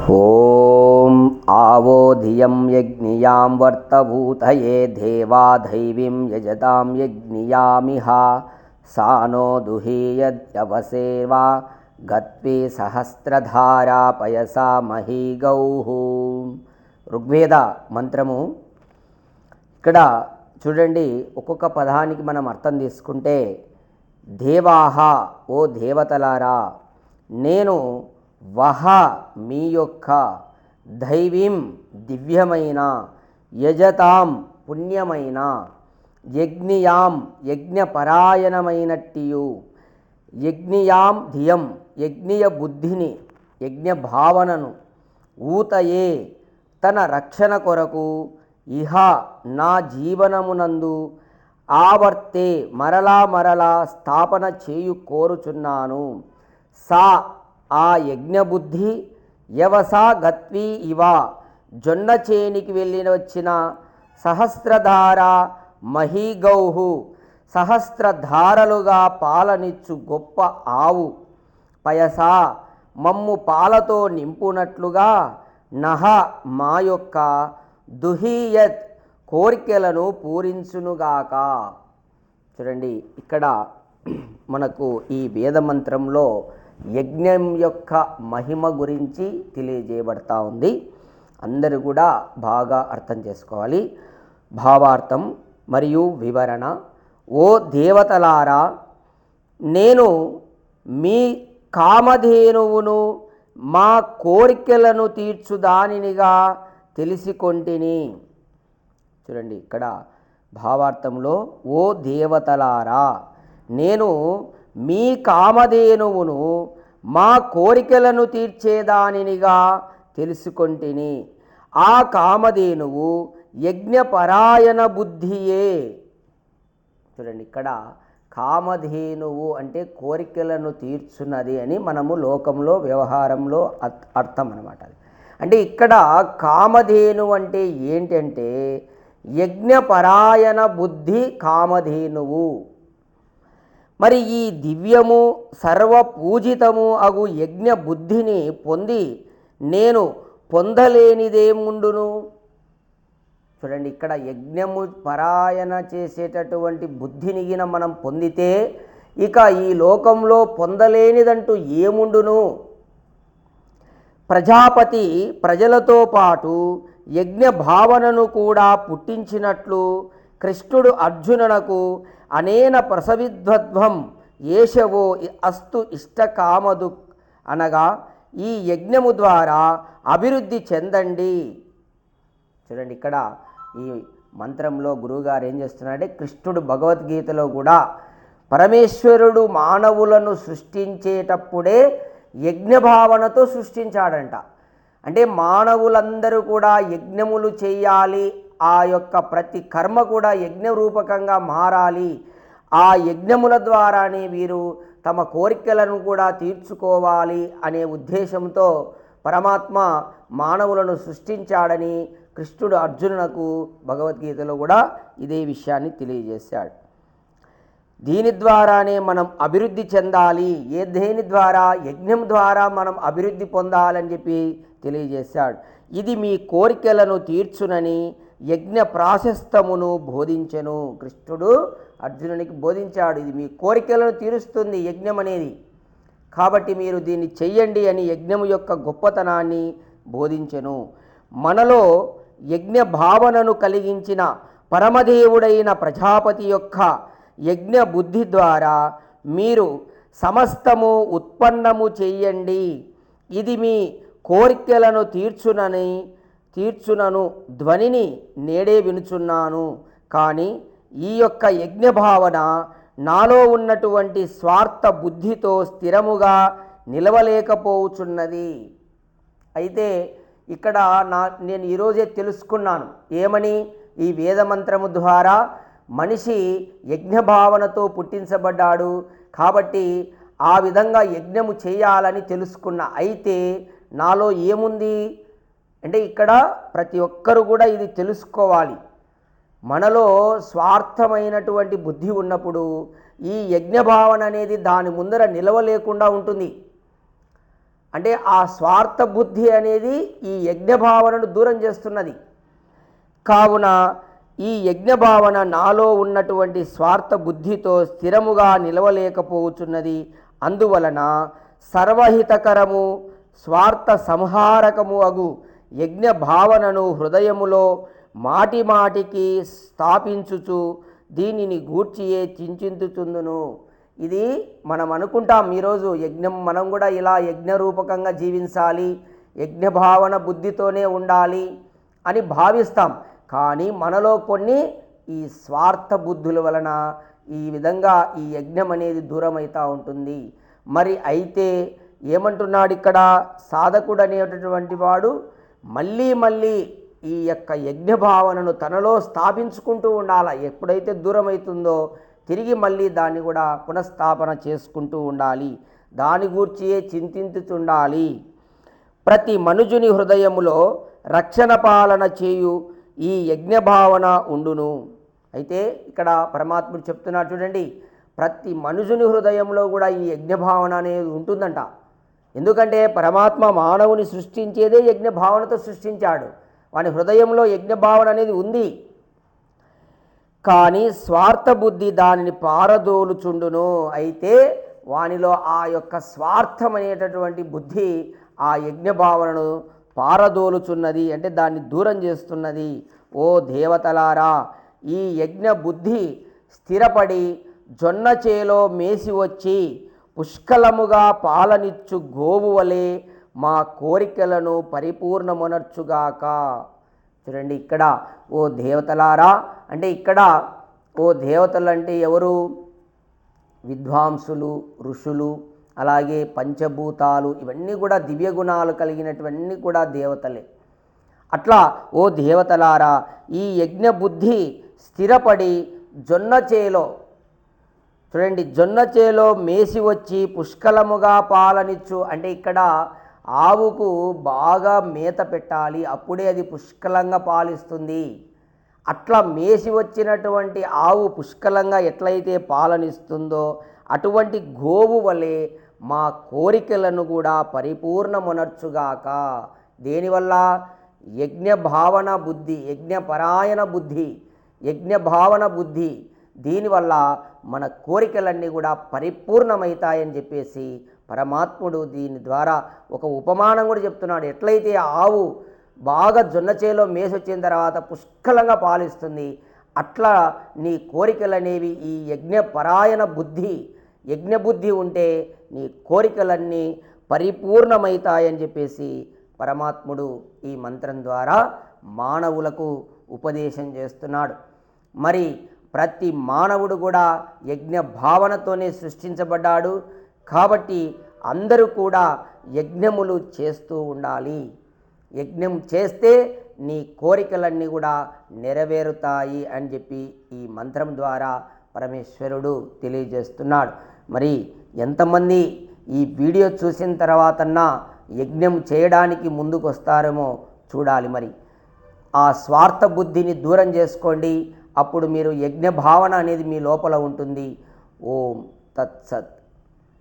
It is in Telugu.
ॐ आवो धियं यज्ञियां वर्तभूतये देवा दैवीं यजतां यज्ञियामिह सा नो दुहीयद्यवसेवा గత్వే సహస్రధారా పయసా మహీగౌః ఋగ్వేద మంత్రము ఇక్కడ చూడండి ఒక్కొక్క పదానికి మనం అర్థం తీసుకుంటే దేవాహ ఓ దేవతలారా నేను వహ మీ యొక్క దైవీం దివ్యమైన యజతాం పుణ్యమైన యజ్ఞియాం యజ్ఞపరాయణమైనట్టియు. యజ్ఞియాం ధియం యజ్ఞయ బుద్ధిని యజ్ఞ భావనను ఊతయే తన రక్షణ కొరకు ఇహ నా జీవనమునందు ఆవర్తే మరలా మరలా స్థాపన చేయు కోరుచున్నాను. సా ఆ యజ్ఞబుద్ధి యవసా గత్వీ ఇవ. జొన్న చేనికి వెళ్ళిన వచ్చిన సహస్రధార మహీగౌహు సహస్రధారలుగా పాలనిచ్చు గొప్ప ఆవు. పయసా మమ్ము పాలతో నింపునట్లుగా నహ మా యొక్క దుహీయత్ కోరికలను పూరించునుగాక. చూడండి ఇక్కడ మనకు ఈ వేదమంత్రంలో యజ్ఞం యొక్క మహిమ గురించి తెలియజేయబడతా ఉంది. అందరూ కూడా బాగా అర్థం చేసుకోవాలి. భావార్థం మరియు వివరణ. ఓ దేవతలారా నేను మీ కామధేనువును మా కోరికలను తీర్చుదానినిగా తెలిసికొంటిని. చూడండి ఇక్కడ భావార్థంలో ఓ దేవతలారా నేను మీ కామధేనువును మా కోరికలను తీర్చేదానినిగా తెలుసుకొంటిని. ఆ కామధేనువు యజ్ఞపరాయణ బుద్ధియే. చూడండి ఇక్కడ కామధేనువు అంటే కోరికలను తీర్చున్నది అని మనము లోకంలో వ్యవహారంలో అర్థం అనమాట అంటే ఇక్కడ కామధేను అంటే ఏంటంటే యజ్ఞపరాయణ బుద్ధి కామధేనువు. మరి ఈ దివ్యము సర్వపూజితము అగు యజ్ఞ బుద్ధిని పొంది నేను పొందలేనిదేముండును? చూడండి ఇక్కడ యజ్ఞము పరాయణ చేసేటటువంటి బుద్ధిని గిన మనం పొందితే ఇక ఈ లోకంలో పొందలేనిదంటూ ఏముండును? ప్రజాపతి ప్రజలతో పాటు యజ్ఞ భావనను కూడా పుట్టించినట్లు కృష్ణుడు అర్జునునకు అనేన ప్రసవిధ్వధ్వం ఏషవో అస్తు ఇష్టకామదు అనగా ఈ యజ్ఞము ద్వారా అభివృద్ధి చెందండి. చూడండి ఇక్కడ ఈ మంత్రంలో గురువుగారు ఏం చేస్తున్నాడే కృష్ణుడు భగవద్గీతలో కూడా పరమేశ్వరుడు మానవులను సృష్టించేటప్పుడే యజ్ఞ భావనతో సృష్టించాడంట. అంటే మానవులందరూ కూడా యజ్ఞములు చేయాలి ఆ యొక్క ప్రతి కర్మ కూడా యజ్ఞ రూపకంగా మారాలి. ఆ యజ్ఞముల ద్వారానే వీరు తమ కోరికలను కూడా తీర్చుకోవాలి అనే ఉద్దేశంతో పరమాత్మ మానవులను సృష్టించాడని కృష్ణుడు అర్జునునకు భగవద్గీతలో కూడా ఇదే విషయాన్ని తెలియజేశాడు. దీని ద్వారానే మనం అభివృద్ధి చెందాలి. ఏ దేని ద్వారా? యజ్ఞం ద్వారా మనం అభివృద్ధి పొందాలని చెప్పి తెలియజేశాడు. ఇది మీ కోరికలను తీర్చునని యజ్ఞ ప్రాశస్తమును బోధించెను. కృష్ణుడు అర్జునునికి బోధించాడు ఇది మీ కోరికలను తీరుస్తుంది యజ్ఞం అనేది. కాబట్టి మీరు దీన్ని చెయ్యండి అని యజ్ఞము యొక్క గొప్పతనాన్ని బోధించెను. మనలో యజ్ఞ భావనను కలిగించిన పరమదేవుడైన ప్రజాపతి యొక్క యజ్ఞ బుద్ధి ద్వారా మీరు సమస్తము ఉత్పన్నము చెయ్యండి. ఇది మీ కోరికలను తీర్చునని తీర్చునను ధ్వనిని నేడే వినుచున్నాను. కానీ ఈ యొక్క యజ్ఞ భావన నాలో ఉన్నటువంటి స్వార్థ బుద్ధితో స్థిరముగా నిలవలేకపోవచున్నది అయితే ఇక్కడ నా నేను ఈరోజే తెలుసుకున్నాను. ఏమని? ఈ వేదమంత్రము ద్వారా మనిషి యజ్ఞ భావనతో పుట్టించబడ్డాడు. కాబట్టి ఆ విధంగా యజ్ఞము చేయాలని తెలుసుకున్న అయితే నాలో ఏముంది? అంటే ఇక్కడ ప్రతి ఒక్కరు కూడా ఇది తెలుసుకోవాలి. మనలో స్వార్థమైనటువంటి బుద్ధి ఉన్నప్పుడు ఈ యజ్ఞభావన అనేది దాని ముందర నిలవలేకుండా ఉంటుంది. అంటే ఆ స్వార్థ బుద్ధి అనేది ఈ యజ్ఞభావనను దూరం చేస్తున్నది. కావున ఈ యజ్ఞభావన నాలో ఉన్నటువంటి స్వార్థ బుద్ధితో స్థిరముగా నిలవలేకపోతున్నది. అందువలన సర్వహితకరము స్వార్థ సంహారకము అగు యజ్ఞ భావనను హృదయములో మాటి మాటికి స్థాపించుచు దీనిని గూర్చియే చించింతుచుందును ఇది మనం అనుకుంటాం ఈరోజు యజ్ఞం మనం కూడా ఇలా యజ్ఞరూపకంగా జీవించాలి యజ్ఞ భావన బుద్ధితోనే ఉండాలి అని భావిస్తాం. కానీ మనలో కొన్ని ఈ స్వార్థ బుద్ధుల వలన ఈ విధంగా ఈ యజ్ఞం అనేది దూరమవుతూ ఉంటుంది. మరి అయితే ఏమంటున్నాడు ఇక్కడ సాధకుడు అనేటటువంటి వాడు? మళ్ళీ మళ్ళీ ఈ యొక్క యజ్ఞ భావనను తనలో స్థాపించుకుంటూ ఉండాలి? ఎప్పుడైతే దూరం అవుతుందో తిరిగి మళ్ళీ దాన్ని కూడా పునఃస్థాపన చేసుకుంటూ ఉండాలి. దాని గూర్చియే చింతించుతుండాలి. ప్రతి మనుజుని హృదయములో రక్షణ పాలన చేయు ఈ యజ్ఞ భావన ఉండును. అయితే ఇక్కడ పరమాత్ముడు చెప్తున్నాడు చూడండి ప్రతి మనుషుని హృదయంలో కూడా ఈ యజ్ఞ భావన అనేది ఉంటుందంట. ఎందుకంటే పరమాత్మ మానవుని సృష్టించేదే యజ్ఞ భావనతో సృష్టించాడు. వాని హృదయంలో యజ్ఞ భావన అనేది ఉంది. కానీ స్వార్థ బుద్ధి దానిని పారదోలుచుండును. అయితే వానిలో ఆ యొక్క స్వార్థం అనేటటువంటి బుద్ధి ఆ యజ్ఞ భావనను పారదోలుచున్నది అంటే దాన్ని దూరం చేస్తున్నది. ఓ దేవతలారా ఈ యజ్ఞ బుద్ధి స్థిరపడి జొన్న చేలో మేసి వచ్చి పుష్కలముగా పాలనిచ్చు గోవు వలె మా కోరికలను పరిపూర్ణమునర్చుగాక. చూడండి ఇక్కడ ఓ దేవతలారా అంటే ఇక్కడ ఓ దేవతలు అంటే ఎవరు? విద్వాంసులు ఋషులు అలాగే పంచభూతాలు ఇవన్నీ కూడా దివ్య గుణాలు కలిగినటువన్నీ కూడా దేవతలే. అట్లా ఓ దేవతలారా ఈ యజ్ఞ బుద్ధి స్థిరపడి జొన్న చేలో చూడండి జొన్న చేలో మేసి వచ్చి పుష్కలముగా పాలనిచ్చు. అంటే ఇక్కడ ఆవుకు బాగా మేత పెట్టాలి అప్పుడే అది పుష్కలంగా పాలిస్తుంది. అట్లా మేసి వచ్చినటువంటి ఆవు పుష్కలంగా ఎట్లయితే పాలనిస్తుందో అటువంటి గోవు వలె మా కోరికలను కూడా పరిపూర్ణమునర్చుగాక. దేనివల్ల? యజ్ఞ భావన బుద్ధి యజ్ఞపరాయణ బుద్ధి యజ్ఞ భావన బుద్ధి. దీనివల్ల మన కోరికలన్నీ కూడా పరిపూర్ణమవుతాయని చెప్పేసి పరమాత్ముడు దీని ద్వారా ఒక ఉపమానం కూడా చెప్తున్నాడు. ఎట్లయితే ఆవు బాగా జొన్న చేలో మేసొచ్చిన తర్వాత పుష్కలంగా పాలిస్తుంది అట్లా నీ కోరికలనేవి ఈ యజ్ఞపరాయణ బుద్ధి యజ్ఞబుద్ధి ఉంటే నీ కోరికలన్నీ పరిపూర్ణమవుతాయని చెప్పేసి పరమాత్ముడు ఈ మంత్రం ద్వారా మానవులకు ఉపదేశం చేస్తున్నాడు. మరి ప్రతి మానవుడు కూడా యజ్ఞ భావనతోనే సృష్టించబడ్డాడు. కాబట్టి అందరూ కూడా యజ్ఞములు చేస్తూ ఉండాలి. యజ్ఞం చేస్తే నీ కోరికలన్నీ కూడా నెరవేరుతాయి అని చెప్పి ఈ మంత్రం ద్వారా పరమేశ్వరుడు తెలియజేస్తున్నాడు. మరి ఎంతమంది ఈ వీడియో చూసిన తర్వాతన్నా యజ్ఞం చేయడానికి ముందుకు వస్తారేమో చూడాలి మరి. ఆ స్వార్థ బుద్ధిని దూరం చేసుకోండి. అప్పుడు మీరు యజ్ఞ భావన అనేది మీ లోపల ఉంటుంది. ఓం తత్సత్